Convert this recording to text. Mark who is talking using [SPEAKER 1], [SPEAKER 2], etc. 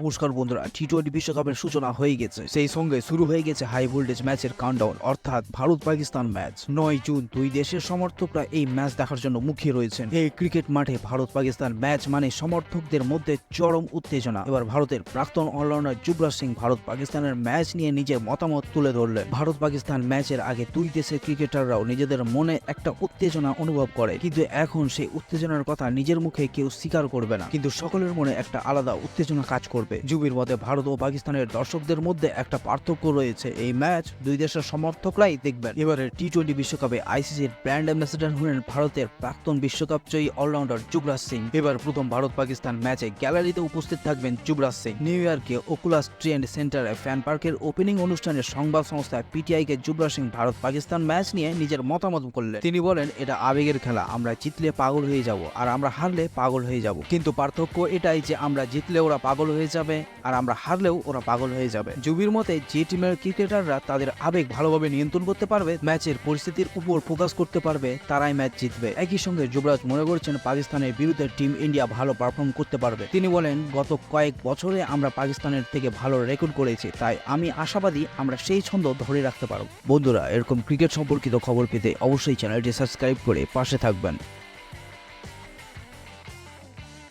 [SPEAKER 1] নমস্কার বন্ধুরা T twenty বিশ্বকাপের সূচনা হয়ে গেছে। সেই সঙ্গে শুরু হয়ে গেছে হাই ভোল্টেজ ম্যাচের কাউন্টডাউন অর্থাৎ ভারত পাকিস্তান ম্যাচ নয় জুন, দুই দেশের সমর্থকরা এই ম্যাচ দেখার জন্য মুখিয়ে রয়েছেন। এই ক্রিকেট মাঠে ভারত পাকিস্তান ম্যাচ মানে সমর্থকদের মধ্যে চরম উত্তেজনা। এবার ভারতের প্রাক্তন অলরাউন্ডার যুবরাজ সিং ভারত পাকিস্তানের ম্যাচ নিয়ে নিজের মতামত তুলে ধরলেন। ভারত পাকিস্তান ম্যাচের আগে দুই দেশের ক্রিকেটাররাও নিজেদের মনে একটা উত্তেজনা অনুভব করে। কিন্তু এখন সেই উত্তেজনার কথা নিজের মুখে কেউ স্বীকার করবে না। কিন্তু সকলের মনে একটা আলাদা উত্তেজনা কাজ করবে। জুবির মতে ভারত ও পাকিস্তানের দর্শকদের মধ্যে একটা পার্থক্য রয়েছে। এই ম্যাচ দুই দেশের সমর্থকরাই দেখবেন। এবারে টি টোয়েন্টি বিশ্বকাপে আইসিসির ব্র্যান্ড অ্যাম্বাসেডার হলেন ভারতের প্রাক্তন বিশ্বকাপ জয়ী অলরাউন্ডার যুবরাজ সিং। এবার প্রথম ভারত পাকিস্তান ম্যাচে গ্যালারিতে উপস্থিত থাকবেন যুবরাজ সিং। নিউ ইয়র্কে ওকুলাস ট্রেন্ড সেন্টারে ফ্যান পার্কের ওপেনিং অনুষ্ঠানে সংবাদ সংস্থা পিটিআই কে যুবরাজ সিং ভারত পাকিস্তান ম্যাচ নিয়ে নিজের মতামত করলেন তিনি বলেন, এটা আবেগের খেলা। আমরা জিতলে পাগল হয়ে যাব। আর আমরা হারলে পাগল হয়ে যাব। কিন্তু পার্থক্য এটাই যে আমরা জিতলে ওরা পাগল হয়ে যাবে আর আমরা হারলেও ওরা পাগল হয়ে যাবে। জুবির মতে, যে টিমের ক্রিকেটাররা তাদের আবেগ ভালোভাবে নিয়ন্ত্রণ করতে পারবে, ম্যাচের পরিস্থিতির উপর ফোকাস করতে পারবে, তারাই ম্যাচ জিতবে। একই সঙ্গে যুবরাজ মনে করছেন, পাকিস্তানের বিরুদ্ধে টিম ইন্ডিয়া ভালো পারফর্ম করতে পারবে। তিনি বলেন, গত কয়েক বছরে আমরা পাকিস্তানের থেকে ভালো রেকর্ড করেছি, তাই আমি আশাবাদী আমরা সেই ছন্দ ধরে রাখতে পারব। বন্ধুরা, এরকম ক্রিকেট সম্পর্কিত খবর পেতে অবশ্যই চ্যানেলটি সাবস্ক্রাইব করে পাশে থাকবেন।